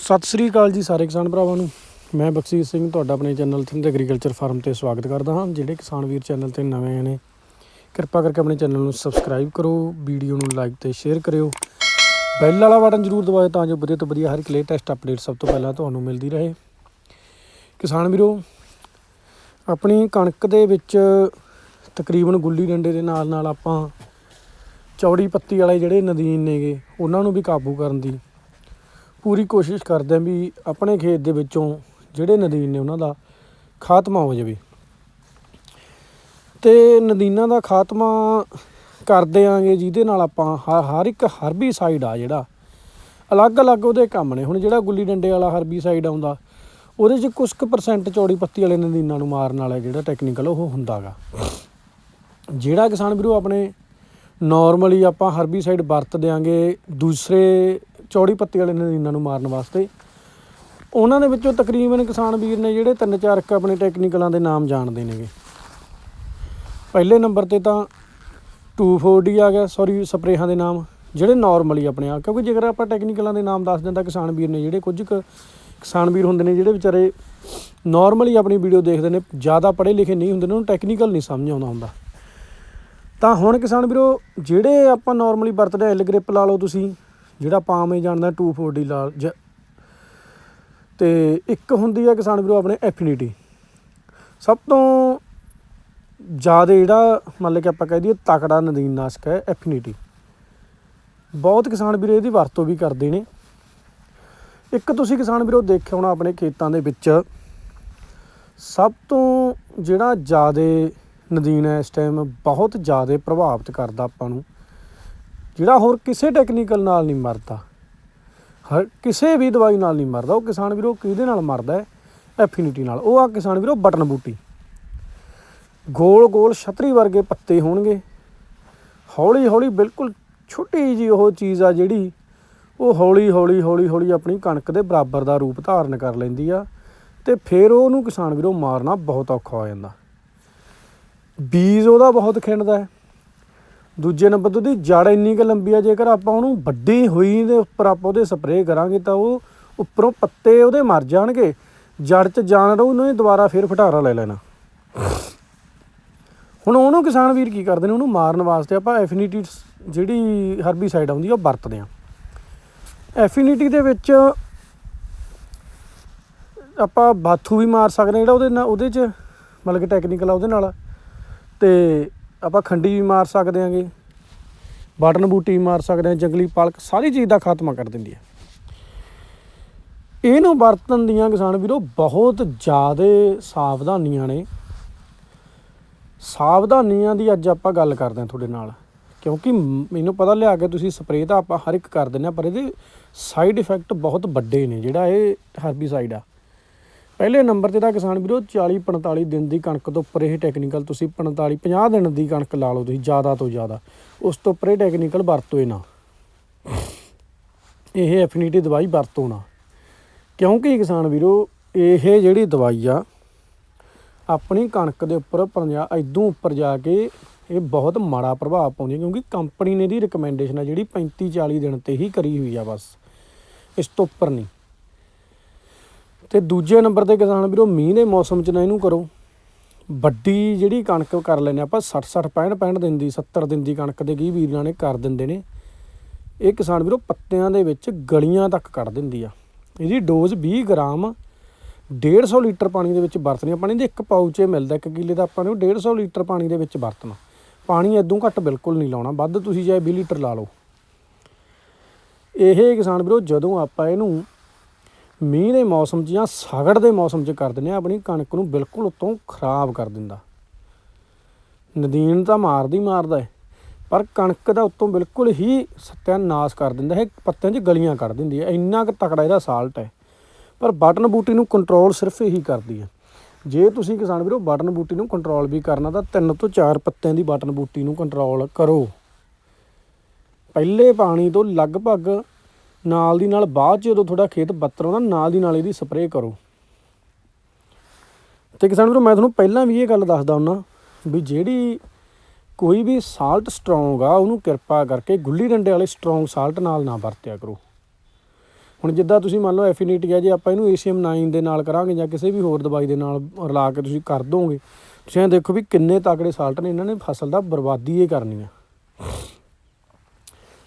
ਸਤਿ ਸ੍ਰੀ ਅਕਾਲ ਜੀ ਸਾਰੇ ਕਿਸਾਨ ਭਰਾਵਾਂ ਨੂੰ। ਮੈਂ ਬਖਸ਼ੀਸ਼ ਸਿੰਘ, ਤੁਹਾਡਾ ਆਪਣੇ ਚੈਨਲ ਥਿੰਦ ਐਗਰੀਕਲਚਰ ਫਾਰਮ ਤੇ ਸਵਾਗਤ ਕਰਦਾ ਹਾਂ। ਜਿਹੜੇ ਕਿਸਾਨ ਵੀਰ ਚੈਨਲ ਤੇ ਨਵੇਂ ਆਏ ਨੇ, ਕਿਰਪਾ ਕਰਕੇ ਆਪਣੇ ਚੈਨਲ ਨੂੰ ਸਬਸਕ੍ਰਾਈਬ ਕਰੋ, ਵੀਡੀਓ ਨੂੰ ਲਾਈਕ ਤੇ ਸ਼ੇਅਰ ਕਰਿਓ। ਬੈਲ ਵਾਲਾ ਬਟਨ ਜ਼ਰੂਰ ਦਬਾਓ ਤਾਂ ਜੋ ਵਧੀਆ ਤੋਂ ਵਧੀਆ ਹਰ ਇੱਕ ਲੇਟੈਸਟ ਅਪਡੇਟ ਸਭ ਤੋਂ ਪਹਿਲਾਂ ਤੁਹਾਨੂੰ ਮਿਲਦੀ ਰਹੇ। ਕਿਸਾਨ ਵੀਰੋ, ਆਪਣੀ ਕਣਕ ਦੇ ਵਿੱਚ ਤਕਰੀਬਨ ਗੁੱਲੀ ਡੰਡੇ ਦੇ ਨਾਲ ਨਾਲ ਆਪਾਂ ਚੌੜੀ ਪੱਤੀ ਵਾਲੇ ਜਿਹੜੇ ਨਦੀਨ ਨੇਗੇ, ਉਹਨਾਂ ਨੂੰ ਵੀ ਕਾਬੂ ਕਰਨ ਦੀ ਪੂਰੀ ਕੋਸ਼ਿਸ਼ ਕਰਦੇ ਹਾਂ ਵੀ ਆਪਣੇ ਖੇਤ ਦੇ ਵਿੱਚੋਂ ਜਿਹੜੇ ਨਦੀਨ ਨੇ ਉਹਨਾਂ ਦਾ ਖਾਤਮਾ ਹੋ ਜਾਵੇ। ਤੇ ਨਦੀਨਾਂ ਦਾ ਖਾਤਮਾ ਕਰ ਦਿਆਂਗੇ ਜਿਹਦੇ ਨਾਲ ਆਪਾਂ ਹ- ਹਰ ਇੱਕ ਹਰਬੀਸਾਈਡ ਆ ਜਿਹੜਾ, ਅਲੱਗ-ਅਲੱਗ ਉਹਦੇ ਕੰਮ ਨੇ। ਹੁਣ ਜਿਹੜਾ ਗੁੱਲੀ ਡੰਡੇ ਵਾਲਾ ਹਰਬੀਸਾਈਡ ਆਉਂਦਾ, ਉਹਦੇ 'ਚ ਕੁਝ ਕੁ ਪਰਸੈਂਟ ਚੌੜੀ ਪੱਤੀ ਵਾਲੇ ਨਦੀਨਾਂ ਨੂੰ ਮਾਰਨ ਵਾਲਾ ਜਿਹੜਾ ਟੈਕਨੀਕਲ ਉਹ ਹੁੰਦਾਗਾ ਜਿਹੜਾ ਕਿਸਾਨ ਵੀਰੋ ਆਪਣੇ ਨਾਰਮਲੀ ਆਪਾਂ ਹਰਬੀਸਾਈਡ ਵਰਤ ਦਿਆਂਗੇ ਦੂਸਰੇ ਚੌੜੀ ਪੱਤੀ ਵਾਲੇ ਨਦੀਨਾਂ ਨੂੰ ਮਾਰਨ ਵਾਸਤੇ। ਉਹਨਾਂ ਦੇ ਵਿੱਚੋਂ ਤਕਰੀਬਨ ਕਿਸਾਨ ਵੀਰ ਨੇ ਜਿਹੜੇ ਤਿੰਨ ਚਾਰ ਕੁ ਆਪਣੇ ਟੈਕਨੀਕਲਾਂ ਦੇ ਨਾਮ ਜਾਣਦੇ ਨੇਗੇ। ਪਹਿਲੇ ਨੰਬਰ ਤੇ ਤਾਂ 240 ਆ ਗਿਆ ਸੌਰੀ ਸਪਰੇਹਾਂ ਦੇ ਨਾਮ, ਜਿਹੜੇ ਨਾਰਮਲੀ ਆਪਣੇ ਆ। ਕਿਉਂਕਿ ਜੇਕਰ ਆਪਾਂ ਟੈਕਨੀਕਲਾਂ ਦੇ ਨਾਮ ਦੱਸ ਦਿੰਦਾ, ਕਿਸਾਨ ਵੀਰ ਨੇ ਜਿਹੜੇ ਕੁਝ ਕੁ ਕਿਸਾਨ ਵੀਰ ਹੁੰਦੇ ਨੇ, ਜਿਹੜੇ ਵਿਚਾਰੇ ਨਾਰਮਲੀ ਆਪਣੀ ਵੀਡੀਓ ਦੇਖਦੇ ਨੇ, ਜ਼ਿਆਦਾ ਪੜ੍ਹੇ ਲਿਖੇ ਨਹੀਂ ਹੁੰਦੇ ਨੇ, ਉਹਨੂੰ ਟੈਕਨੀਕਲ ਨਹੀਂ ਸਮਝ ਆਉਂਦਾ ਹੁੰਦਾ। ਤਾਂ ਹੁਣ ਕਿਸਾਨ ਵੀਰੋ, ਜਿਹੜੇ ਆਪਾਂ ਨਾਰਮਲੀ ਵਰਤਦੇ ਐਲ ਗ੍ਰਿਪ ਲਾ ਲਓ ਤੁਸੀਂ ਜਿਹੜਾ ਪਾਮ ਹੀ ਜਾਣਦਾ 240 ਲਾ ਜ- ਤੇ ਇੱਕ ਹੁੰਦੀ ਹੈ ਕਿਸਾਨ ਵੀਰੋ ਆਪਣੇ ਐਫੀਨਿਟੀ ਸਭ ਤੋਂ ਜ਼ਿਆਦਾ ਜਿਹੜਾ ਮੰਨ ਕਿ ਆਪਾਂ ਕਹਿ ਦਈਏ ਤਕੜਾ ਨਦੀਨ ਨਾਸ਼ਕ ਹੈ ਐਫੀਨਿਟੀ ਬਹੁਤ ਕਿਸਾਨ ਵੀਰੋ ਇਹਦੀ ਵਰਤੋਂ ਵੀ ਕਰਦੇ ਨੇ। ਇੱਕ ਤੁਸੀਂ ਕਿਸਾਨ ਵੀਰੋ ਦੇਖਿਆ ਹੋਣਾ ਆਪਣੇ ਖੇਤਾਂ ਦੇ ਵਿੱਚ, ਸਭ ਤੋਂ ਜਿਹੜਾ ਜ਼ਿਆਦਾ ਨਦੀਨ ਹੈ ਇਸ ਟਾਈਮ ਬਹੁਤ ਜ਼ਿਆਦਾ ਪ੍ਰਭਾਵਿਤ ਕਰਦਾ ਆਪਾਂ ਨੂੰ। ਜਿਹੜਾ ਹੋਰ ਕਿਸੇ ਟੈਕਨੀਕਲ ਨਾਲ ਨਹੀਂ ਮਰਦਾ, ਹਰ ਕਿਸੇ ਵੀ ਦਵਾਈ ਨਾਲ ਨਹੀਂ ਮਰਦਾ, ਉਹ ਕਿਸਾਨ ਵੀਰੋ ਕਿਹਦੇ ਨਾਲ ਮਰਦਾ ਹੈ? ਐਫੀਨਿਟੀ ਨਾਲ। ਉਹ ਆ ਕਿਸਾਨ ਵੀਰੋ ਬਟਨ ਬੂਟੀ। ਗੋਲ ਗੋਲ ਛਤਰੀ ਵਰਗੇ ਪੱਤੇ ਹੋਣਗੇ। ਹੌਲੀ ਹੌਲੀ ਬਿਲਕੁਲ ਛੋਟੀ ਜੀ ਉਹ ਚੀਜ਼ ਆ ਜਿਹੜੀ ਉਹ ਹੌਲੀ ਹੌਲੀ ਹੌਲੀ ਹੌਲੀ ਆਪਣੀ ਕਣਕ ਦੇ ਬਰਾਬਰ ਦਾ ਰੂਪ ਧਾਰਨ ਕਰ ਲੈਂਦੀ ਆ ਤੇ ਫਿਰ ਉਹਨੂੰ ਕਿਸਾਨ ਵੀਰੋ ਮਾਰਨਾ ਬਹੁਤ ਔਖਾ ਹੋ ਜਾਂਦਾ। ਬੀਜ ਉਹਦਾ ਬਹੁਤ ਖਿੰਡਦਾ ਹੈ। ਦੂਜੇ ਨੰਬਰ ਤੇ ਉਹਦੀ ਜੜ ਇੰਨੀ ਕੁ ਲੰਬੀ ਆ, ਜੇਕਰ ਆਪਾਂ ਉਹਨੂੰ ਵੱਡੀ ਹੋਈ ਦੇ ਉੱਪਰ ਆਪਾਂ ਉਹਦੇ ਸਪਰੇਅ ਕਰਾਂਗੇ ਤਾਂ ਉਹ ਉੱਪਰੋਂ ਪੱਤੇ ਉਹਦੇ ਮਰ ਜਾਣਗੇ। ਜੜ 'ਚ ਜਾਣ ਰਹੂ, ਉਹਨੇ ਦੁਬਾਰਾ ਫਿਰ ਫਟਾਰਾ ਲੈ ਲੈਣਾ। ਹੁਣ ਉਹਨੂੰ ਕਿਸਾਨ ਵੀਰ ਕੀ ਕਰਦੇ ਨੇ? ਉਹਨੂੰ ਮਾਰਨ ਵਾਸਤੇ ਆਪਾਂ ਐਫੀਨਿਟੀ ਜਿਹੜੀ ਹਰਬੀਸਾਈਡ ਆਉਂਦੀ ਆ, ਉਹ ਵਰਤਦੇ ਆ। ਐਫੀਨਿਟੀ ਦੇ ਵਿੱਚ ਆਪਾਂ ਬਾਥੂ ਵੀ ਮਾਰ ਸਕਦੇ ਹਾਂ ਜਿਹੜਾ ਉਹਦੇ ਨਾਲ, ਉਹਦੇ 'ਚ ਮਤਲਬ ਕਿ ਟੈਕਨੀਕਲ ਆ ਉਹਦੇ ਨਾਲ। ਤੇ ਆਪਾਂ ਖੰਡੀ ਵੀ ਮਾਰ ਸਕਦੇ ਆਂਗੇ, ਬਟਨ ਬੂਟੀ ਵੀ ਮਾਰ ਸਕਦੇ ਹਾਂ ਜੰਗਲੀ ਪਾਲਕ, ਸਾਰੀ ਚੀਜ਼ ਦਾ ਖਾਤਮਾ ਕਰ ਦਿੰਦੀ ਹੈ ਇਹਨੂੰ ਵਰਤਣ ਦੀਆਂ ਕਿਸਾਨ ਵੀਰੋ ਬਹੁਤ ਜ਼ਿਆਦਾ ਸਾਵਧਾਨੀਆਂ ਨੇ। ਸਾਵਧਾਨੀਆਂ ਦੀ ਅੱਜ ਆਪਾਂ ਗੱਲ ਕਰਦੇ ਹਾਂ ਤੁਹਾਡੇ ਨਾਲ, ਕਿਉਂਕਿ ਮੈਨੂੰ ਪਤਾ ਲਿਆ ਕੇ ਤੁਸੀਂ ਸਪਰੇਅ ਤਾਂ ਆਪਾਂ ਹਰ ਇੱਕ ਕਰ ਦਿੰਦੇ ਆ, ਪਰ ਇਹਦੇ ਸਾਈਡ ਇਫੈਕਟ ਬਹੁਤ ਵੱਡੇ ਨੇ, ਜਿਹੜਾ ਇਹ ਹਰਬੀਸਾਈਡ ਆ। ਪਹਿਲੇ ਨੰਬਰ ਤੇ ਤਾਂ ਕਿਸਾਨ ਵੀਰੋ 40 45 ਦਿਨ ਦੀ ਕਣਕ ਤੋਂ ਉੱਪਰ ਇਹ ਟੈਕਨੀਕਲ ਤੁਸੀਂ 45 50 ਦਿਨ ਦੀ ਕਣਕ ਲਾ ਲਓ ਤੁਸੀਂ ਜ਼ਿਆਦਾ ਤੋਂ ਜ਼ਿਆਦਾ, ਉਸ ਤੋਂ ਉੱਪਰ ਇਹ ਟੈਕਨੀਕਲ ਵਰਤੋ ਹੀ ਨਾ। ਇਹ ਐਫੀਨਿਟੀ ਦਵਾਈ ਵਰਤੋ ਨਾ। ਕਿਉਂਕਿ ਕਿਸਾਨ ਵੀਰੋ, ਇਹ ਜਿਹੜੀ ਦਵਾਈ ਆ, ਆਪਣੀ ਕਣਕ ਦੇ ਉੱਪਰ ਪੰਜਾ ਇਦੋਂ ਉੱਪਰ ਜਾ ਕੇ ਇਹ ਬਹੁਤ ਮਾੜਾ ਪ੍ਰਭਾਵ ਪਾਉਂਦੀ ਹੈ ਕਿਉਂਕਿ ਕੰਪਨੀ ਨੇ ਦੀ ਰეკਮੈਂਡੇਸ਼ਨ ਆ ਜਿਹੜੀ 35 40 ਦਿਨ ਤੇ ਹੀ ਕਰੀ ਹੋਈ ਆ ਬਸ। ਇਸ ਤੋਂ ਉੱਪਰ ਨਹੀਂ। ਤੇ ਦੂਜੇ ਨੰਬਰ ਤੇ ਕਿਸਾਨ ਵੀਰੋ, ਮੀਂਹ ਦੇ ਮੌਸਮ 'ਚ ਨਾ ਇਹਨੂੰ ਕਰੋ। ਵੱਡੀ ਜਿਹੜੀ ਕਣਕ ਕਰ ਲੈਨੇ ਆਪਾਂ 60 60 65 65 ਦਿਨ ਦੀ 70 ਦਿਨ ਦੀ ਕਣਕ ਦੇ ਕੀ ਵੀਰਾਂ ਨੇ ਕਰ ਦਿੰਦੇ ਨੇ। ਇਹ ਕਿਸਾਨ ਵੀਰੋ, ਪੱਤਿਆਂ ਦੇ ਵਿੱਚ ਗਲੀਆਂ ਤੱਕ ਕੱਢ ਦਿੰਦੀ ਆ। ਇਹਦੀ ਡੋਜ਼ 20 ਗ੍ਰਾਮ 150 ਲੀਟਰ ਪਾਣੀ ਦੇ ਵਿੱਚ ਵਰਤਣੀ ਆ। ਪਾਣੀ ਦੇ ਇੱਕ ਪਾਊਚ ਮਿਲਦਾ, ਇੱਕ ਕਿੱਲੇ ਦਾ ਆਪਾਂ ਨੂੰ 150 ਲੀਟਰ ਪਾਣੀ ਦੇ ਵਿੱਚ ਵਰਤਣਾ। ਪਾਣੀ ਇਦੋਂ ਘੱਟ ਬਿਲਕੁਲ ਨਹੀਂ ਲਾਉਣਾ। ਵੱਧ ਤੁਸੀਂ ਚਾਹੇ 20 ਲੀਟਰ ਲਾ ਲਓ। ਇਹ ਕਿਸਾਨ ਵੀਰੋ, ਜਦੋਂ ਆਪਾਂ ਇਹਨੂੰ ਮੀਂਹ ਦੇ ਮੌਸਮ 'ਚ ਜਾਂ ਸਗੜ ਦੇ ਮੌਸਮ 'ਚ ਕਰ ਦਿੰਦੇ ਆ ਆਪਣੀ ਕਣਕ ਨੂੰ ਬਿਲਕੁਲ ਉਤੋਂ ਖਰਾਬ ਕਰ ਦਿੰਦਾ। ਨਦੀਨ ਤਾਂ ਮਾਰਦੀ ਮਾਰਦਾ ਹੈ, ਪਰ ਕਣਕ ਦਾ ਉਤੋਂ ਬਿਲਕੁਲ ਹੀ ਸਤਿਆਨਾਸ਼ ਕਰ ਦਿੰਦਾ ਹੈ, ਪੱਤਿਆਂ 'ਚ ਗਲੀਆਂ ਕੱਢ ਦਿੰਦੀ ਹੈ, ਇੰਨਾ ਕੁ ਤਕੜਾ ਇਹਦਾ ਸਾਲਟ ਹੈ। ਪਰ ਬਟਨ ਬੂਟੀ ਨੂੰ ਕੰਟਰੋਲ ਸਿਰਫ ਇਹੀ ਕਰਦੀ ਹੈ। ਜੇ ਤੁਸੀਂ ਕਿਸਾਨ ਵੀਰੋ, ਬਟਨ ਬੂਟੀ ਨੂੰ ਕੰਟਰੋਲ ਵੀ ਕਰਨਾ, ਤਾਂ ਤਿੰਨ ਤੋਂ ਚਾਰ ਪੱਤਿਆਂ ਦੀ ਬਟਨ ਬੂਟੀ ਨੂੰ ਕੰਟਰੋਲ ਕਰੋ। ਪਹਿਲੇ ਪਾਣੀ ਤੋਂ ਲਗਭਗ ਨਾਲ ਦੀ ਨਾਲ ਬਾਅਦ ਚ ਜਦੋਂ ਤੁਹਾਡਾ ਖੇਤ ਬੱਤਰ ਆਉਂਦਾ, ਨਾਲ ਦੀ ਨਾਲ ਇਹਦੀ ਸਪਰੇਅ ਕਰੋ। ਤੇ ਕਿਸਾਨ ਵੀਰੋ, ਮੈਂ ਤੁਹਾਨੂੰ ਪਹਿਲਾਂ ਵੀ ਇਹ ਗੱਲ ਦੱਸਦਾ ਹੁੰਨਾ ਵੀ ਜਿਹੜੀ ਕੋਈ ਵੀ ਸਾਲਟ ਸਟਰੋਂਗ ਆ, ਉਹਨੂੰ ਕਿਰਪਾ ਕਰਕੇ ਗੁੱਲੀ ਡੰਡੇ ਵਾਲੇ ਸਟਰੋਂਗ ਸਾਲਟ ਨਾਲ ਨਾ ਵਰਤਿਆ ਕਰੋ। ਹੁਣ ਜਿੱਦਾਂ ਤੁਸੀਂ ਮੰਨ ਲਓ ਐਫੀਨਿਟੀ ਆ, ਜੇ ਆਪਾਂ ਇਹਨੂੰ ਏਸੀਐਮ 9 ਦੇ ਨਾਲ ਕਰਾਂਗੇ ਜਾਂ ਕਿਸੇ ਵੀ ਹੋਰ ਦਵਾਈ ਦੇ ਨਾਲ ਰਲਾ ਕੇ ਤੁਸੀਂ ਕਰ ਦੋਗੇ, ਤੁਸੀਂ ਇਹ ਦੇਖੋ ਵੀ ਕਿੰਨੇ ਤਕੜੇ ਸਾਲਟ ਨੇ, ਇਹਨਾਂ ਨੇ ਫਸਲ ਦਾ ਬਰਬਾਦੀ ਇਹ ਕਰਨੀ ਆ।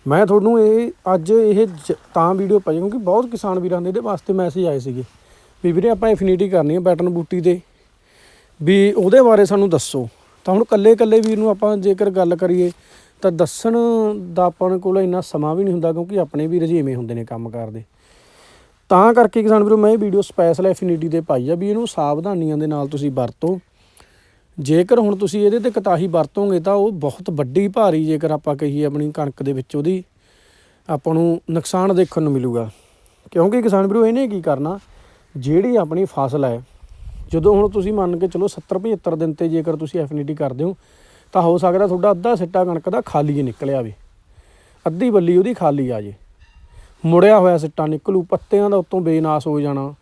ਮੈਂ ਤੁਹਾਨੂੰ ਇਹ ਅੱਜ ਇਹ ਜ- ਤਾਂ ਵੀਡੀਓ ਪਾਈ ਕਿਉਂਕਿ ਬਹੁਤ ਕਿਸਾਨ ਵੀਰਾਂ ਦੇ ਇਹਦੇ ਵਾਸਤੇ ਮੈਸੇਜ ਆਏ ਸੀਗੇ ਵੀ ਵੀਰੇ ਆਪਾਂ ਐਫੀਨਿਟੀ ਕਰਨੀ ਹੈ ਬੈਟਨ ਬੂਟੀ ਤੇ ਵੀ ਉਹਦੇ ਬਾਰੇ ਸਾਨੂੰ ਦੱਸੋ। ਤਾਂ ਹੁਣ ਕੱਲੇ ਕੱਲੇ ਵੀਰ ਨੂੰ ਆਪਾਂ ਜੇਕਰ ਗੱਲ ਕਰੀਏ ਤਾਂ ਦੱਸਣ ਦਾ ਆਪਾਂ ਕੋਲ ਇੰਨਾ ਸਮਾਂ ਵੀ ਨਹੀਂ ਹੁੰਦਾ ਕਿਉਂਕਿ ਆਪਣੇ ਵੀ ਰਜੀਵੇਂ ਹੁੰਦੇ ਨੇ ਕੰਮ ਕਰਦੇ। ਤਾਂ ਕਰਕੇ ਕਿਸਾਨ ਵੀਰੋ ਮੈਂ ਇਹ ਵੀਡੀਓ ਸਪੈਸ਼ਲ ਐਫੀਨਿਟੀ ਤੇ ਪਾਈ ਆ ਵੀ ਇਹਨੂੰ ਸਾਵਧਾਨੀਆਂ ਦੇ ਨਾਲ ਤੁਸੀਂ ਵਰਤੋ। ਜੇਕਰ ਹੁਣ ਤੁਸੀਂ ਇਹਦੇ ਤੇ ਕਤਾਹੀ ਵਰਤੋਗੇ ਤਾਂ ਉਹ ਬਹੁਤ ਵੱਡੀ ਭਾਰੀ ਜੇਕਰ ਆਪਾਂ ਕਹੀਏ ਆਪਣੀ ਕਣਕ ਦੇ ਵਿੱਚ ਉਹਦੀ, ਆਪਾਂ ਨੂੰ ਨੁਕਸਾਨ ਦੇਖਣ ਨੂੰ ਮਿਲੂਗਾ। ਕਿਉਂਕਿ ਕਿਸਾਨ ਵੀਰੋ, ਇਹਨੇ ਕੀ ਕਰਨਾ? ਜਿਹੜੀ ਆਪਣੀ ਫਸਲ ਹੈ, ਜਦੋਂ ਹੁਣ ਤੁਸੀਂ ਮੰਨ ਕੇ ਚਲੋ 70 75 ਦਿਨ ਤੇ ਜੇਕਰ ਤੁਸੀਂ ਐਫੀਨਿਟੀ ਕਰਦੇ ਹੋ, ਤਾਂ ਹੋ ਸਕਦਾ ਤੁਹਾਡਾ ਅੱਧਾ ਸਿੱਟਾ ਕਣਕ ਦਾ ਖਾਲੀ ਹੀ ਨਿਕਲਿਆ ਵੇ। ਅੱਧੀ ਬੱਲੀ ਉਹਦੀ ਖਾਲੀ ਆ ਜੇ। ਮੁੜਿਆ ਹੋਇਆ ਸਿੱਟਾ ਨਿਕਲੂ, ਪੱਤਿਆਂ ਦਾ ਉੱਤੋਂ ਬੇਨਾਸ ਹੋ ਜਾਣਾ।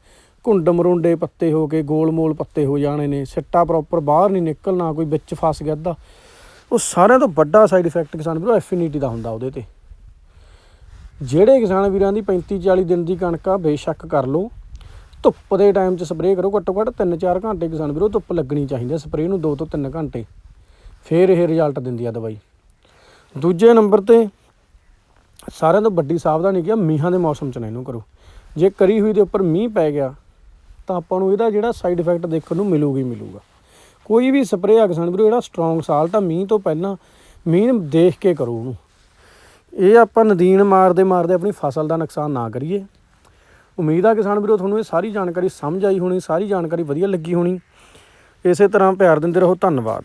ਘੁੰਡ ਮਰੁੰਡੇ ਪੱਤੇ ਹੋ ਕੇ ਗੋਲ ਮੋਲ ਪੱਤੇ ਹੋ ਜਾਣੇ ਨੇ, ਸਿੱਟਾ ਪ੍ਰੋਪਰ ਬਾਹਰ ਨਹੀਂ ਨਿਕਲਣਾ, ਕੋਈ ਵਿੱਚ ਫਸ ਗਿਆ ਅੱਧਾ। ਉਹ ਸਾਰਿਆਂ ਤੋਂ ਵੱਡਾ ਸਾਈਡ ਇਫੈਕਟ ਕਿਸਾਨ ਵੀਰੋ ਐਫੀਨਿਟੀ ਦਾ ਹੁੰਦਾ ਉਹਦੇ ਤੇ। ਜਿਹੜੇ ਕਿਸਾਨ ਵੀਰਾਂ ਦੀ 35 40 ਦਿਨ ਦੀ ਕਣਕ ਆ, ਬੇਸ਼ੱਕ ਕਰ ਲਓ। ਧੁੱਪ ਦੇ ਟਾਈਮ 'ਚ ਸਪਰੇਅ ਕਰੋ ਘੱਟੋ ਘੱਟ 3-4 ਘੰਟੇ ਕਿਸਾਨ ਵੀਰੋ, ਧੁੱਪ ਲੱਗਣੀ ਚਾਹੀਦੀ ਹੈ ਸਪਰੇਅ ਨੂੰ 2 ਤੋਂ 3 ਘੰਟੇ। ਫੇਰ ਇਹ ਰਿਜ਼ਲਟ ਦਿੰਦੀ ਆ ਦਵਾਈ। ਦੂਜੇ ਨੰਬਰ ਤੇ, ਸਾਰਿਆਂ ਤੋਂ ਵੱਡੀ ਸਾਵਧਾਨੀ ਕੀ ਆ, ਮੀਂਹਾਂ ਦੇ ਮੌਸਮ 'ਚ ਨਾ ਇਹਨੂੰ ਕਰੋ। ਜੇ ਕਰੀ ਹੋਈ ਦੇ ਉੱਪਰ ਮੀਂਹ ਪੈ ਗਿਆ ਤਾਂ ਆਪਾਂ ਨੂੰ ਇਹਦਾ ਜਿਹੜਾ ਸਾਈਡ ਇਫੈਕਟ ਦੇਖਣ ਨੂੰ ਮਿਲੂਗੀ ਹੀ ਮਿਲੂਗਾ। ਕੋਈ ਵੀ ਸਪਰੇਅ ਆ ਕਿਸਾਨ ਵੀਰੋ, ਜਿਹੜਾ ਸਟਰੋਂਗ ਸਾਲਟ ਆ ਮੀਂਹ ਤੋਂ ਪਹਿਲਾਂ ਮੀਂਹ ਦੇਖ ਕੇ ਕਰੋ ਉਹਨੂੰ। ਇਹ ਆਪਾਂ ਨਦੀਨ ਮਾਰਦੇ ਮਾਰਦੇ ਆਪਣੀ ਫਸਲ ਦਾ ਨੁਕਸਾਨ ਨਾ ਕਰੀਏ। ਉਮੀਦ ਆ ਕਿਸਾਨ ਵੀਰੋ, ਤੁਹਾਨੂੰ ਇਹ ਸਾਰੀ ਜਾਣਕਾਰੀ ਸਮਝ ਆਈ ਹੋਣੀ, ਸਾਰੀ ਜਾਣਕਾਰੀ ਵਧੀਆ ਲੱਗੀ ਹੋਣੀ। ਇਸੇ ਤਰ੍ਹਾਂ ਪਿਆਰ ਦਿੰਦੇ ਰਹੋ, ਧੰਨਵਾਦ।